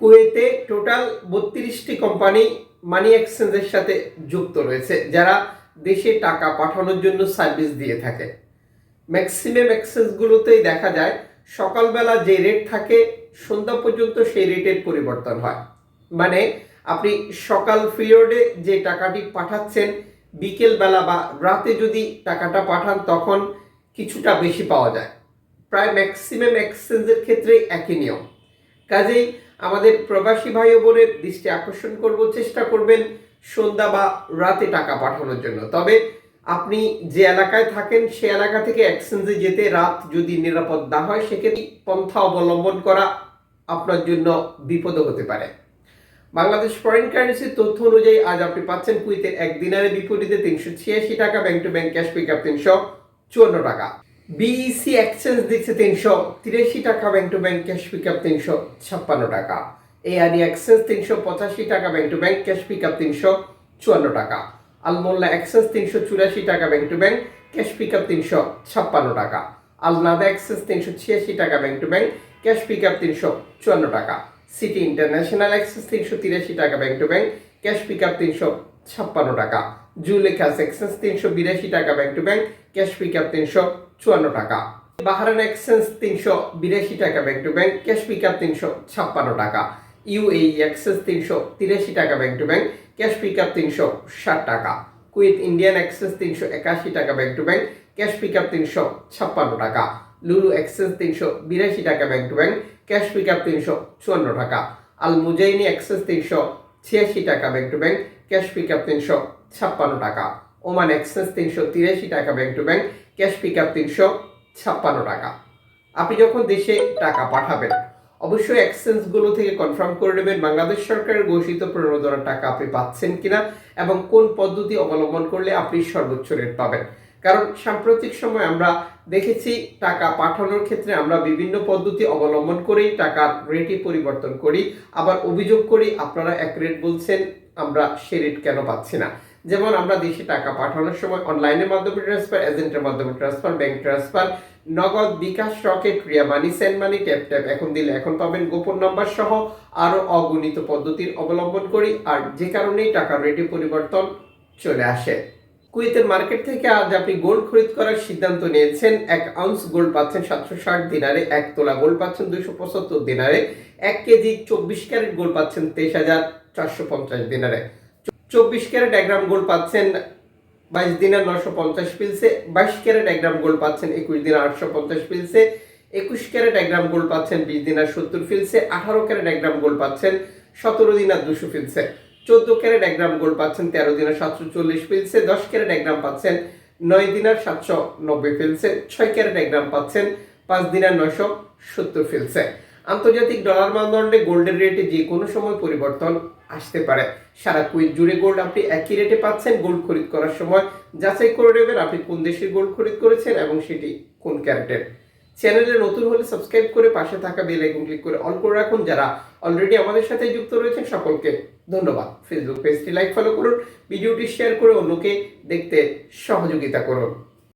কুয়েতে টোটাল বত্রিশটি কোম্পানি মানি এক্সচেঞ্জের সাথে যুক্ত রয়েছে, যারা দেশে টাকা পাঠানোর জন্য সার্ভিস দিয়ে থাকে। ম্যাক্সিমাম এক্সচেঞ্জগুলোতেই দেখা যায়, সকালবেলা যে রেট থাকে, সন্ধ্যা পর্যন্ত সেই রেটের পরিবর্তন হয়। মানে আপনি সকাল পিরিয়ডে যে টাকাটি পাঠাচ্ছেন বিকেলবেলা বা রাতে যদি টাকাটা পাঠান, তখন কিছুটা বেশি পাওয়া যায়। প্রায় ম্যাক্সিমাম এক্সচেঞ্জের ক্ষেত্রে একই নিয়ম। কাজেই আমাদের প্রবাসী ভাই বোনের দৃষ্টি আকর্ষণ করব, চেষ্টা করবেন সন্ধ্যা বা রাতে টাকা পাঠানোর জন্য। তবে আপনি যে এলাকায় থাকেন, সে এলাকা থেকে এক্সচেঞ্জে যেতে রাত যদি নিরাপদ না হয়, সেক্ষেত্রে পন্থা অবলম্বন করা আপনার জন্য বিপদ হতে পারে। বাংলাদেশ ফরেন কারেন্সির তথ্য অনুযায়ী আজ আপনি পাচ্ছেন কুইতের এক দিনারের বিপরীতে তিনশো ছিয়াশি টাকা bank to bank cash pick up তিনশো চুয়ান্ন টাকা। বিইসি এক্সচেঞ্জ দিচ্ছে তিনশো তিরাশি টাকা bank to bank cash pick up তিনশো ছাপ্পান্ন টাকা। এআরই এক্সচেঞ্জ তিনশো পঁচাশি টাকা bank to bank cash pick up তিনশো চুয়ান্ন টাকা। আলমোল্লা এক্সচেঞ্জ তিনশো চুরাশি টাকা bank to bank cash pick up তিনশো ছাপ্পান্ন টাকা। আলনাদা এক্সচেঞ্জ তিনশো ছিয়াশি টাকা bank to bank cash pick up তিনশো চুয়ান্ন টাকা। সিটি ইন্টারন্যাশনাল এক্সচেঞ্জ তিনশো তিরাশি টাকা bank to bank cash pick up তিনশো ছাপ্পান্ন টাকা। জুলেখাস এক্সচেঞ্জ তিনশো বিরাশি টাকা bank to bank cash pick up তিনশো চুয়ান্ন টাকা। বাহারান এক্সচেঞ্জ তিনশো বিরাশি টাকা bank to bank cash pick up তিনশো ছাপ্পান্ন টাকা। ইউএই এক্সচেঞ্জ তিনশো তিরাশি টাকা bank to bank cash pick up তিনশো ষাট টাকা। কুইথ ইন্ডিয়ান এক্সচেঞ্জ তিনশো একাশি টাকা bank to bank cash pick up তিনশো ছাপ্পান্ন টাকা। লুলু এক্সচেঞ্জ তিনশো বিরাশি টাকা bank to bank cash pick up তিনশো চুয়ান্ন টাকা। আল মুজাইনি এক্সচেঞ্জ তিনশো ছিয়াশি টাকা bank to bank cash pick up তিনশো ছাপ্পান্ন টাকা। ওমান এক্সচেঞ্জ তিনশো তিরাশি টাকা bank to bank, cash pick up তিনশো ছাপ্পান্ন টাকা। আপনি যখন দেশে টাকা পাঠাবেন, অবশ্যই এক্সচেঞ্জগুলো থেকে কনফার্ম করে নেবেন বাংলাদেশ সরকারের ঘোষিত প্রণোদনার টাকা আপনি পাচ্ছেন কিনা এবং কোন পদ্ধতি অবলম্বন করলে আপনি সর্বোচ্চ রেট পাবেন। কারণ সাম্প্রতিক সময় আমরা দেখেছি টাকা পাঠানোর ক্ষেত্রে আমরা বিভিন্ন পদ্ধতি অবলম্বন করেই টাকার রেটই পরিবর্তন করি, আবার অভিযোগ করি, আপনারা এক রেট বলছেন, আমরা সে রেট কেন পাচ্ছি না। যেমন আমরা দেশে টাকা পাঠানোর সময় অনলাইনের মাধ্যমে ট্রান্সফার এজেন্টের মাধ্যমে ট্রান্সফার ব্যাংক ট্রান্সফার নগদ বিকাশ রকেট ক্রিয়া money send money tap tap এখন দিলে এখন পাবেন গোপন নাম্বার সহ আরও অগণিত পদ্ধতির অবলম্বন করি আর যে কারণেই টাকার রেটে পরিবর্তন চলে আসে। কুয়েতের মার্কেট থেকে আজ আপনি গোল্ড খরিদ করার সিদ্ধান্ত নিয়েছেন। এক আউন্স গোল্ড পাচ্ছেন সাতশো ষাট দিনারে, এক তোলা গোল্ড পাচ্ছেন দুইশো পঁচাত্তর দিনারে, এক কেজি চব্বিশ ক্যারেট গোল্ড পাচ্ছেন তেইশ হাজার চারশো পঞ্চাশ দিনারে। চব্বিশ ক্যারেট এক গ্রাম গোল্ড পাচ্ছেন বাইশ দিনের নশো পঞ্চাশ পিলসে, বাইশ ক্যারেট এক গ্রাম গোল্ড পাচ্ছেন একুশ দিনের আটশো পঞ্চাশ পিলসে, একুশ ক্যারেট এক গ্রাম গোল্ড পাচ্ছেন বিশ দিনের সত্তর ফিলসে আঠারো ক্যারেট এক গ্রাম গোল্ড পাচ্ছেন সতেরো দিনার দুশো ফিলসে চোদ্দ ক্যারেট এক গ্রাম গোল্ড পাচ্ছেন তেরো দিনের সাতশো চল্লিশ ফিলসে দশ ক্যারেট এক গ্রাম পাচ্ছেন নয় দিনার সাতশো নব্বই ফিলসে ছয় ক্যারেট এক গ্রাম পাচ্ছেন পাঁচ দিনার নয়শো সত্তর ফিলসে আন্তর্জাতিক ডলার মানদণ্ডে গোল্ডের রেটে যে কোনো সময় পরিবর্তন আসতে পারে। সারা কুইট জুড়ে গোল্ড আপনি একই রেটে পাচ্ছেন গোল্ড খরিদ করার সময়। যাচাই করে নেবেন আপনি কোন দেশের গোল্ড খরিদ করেছেন এবং সেটি কোন ক্যারেটের চ্যানেলে নতুন হলে সাবস্ক্রাইব করে পাশে থাকা বেল আইকন ক্লিক করে অন করে রাখুন। যারা অলরেডি আমাদের সাথে যুক্ত রয়েছেন, সকলকে ধন্যবাদ। ফেসবুক পেজটি লাইক, ফলো করুন। ভিডিওটি শেয়ার করে অন্যকে দেখতে সহযোগিতা করুন।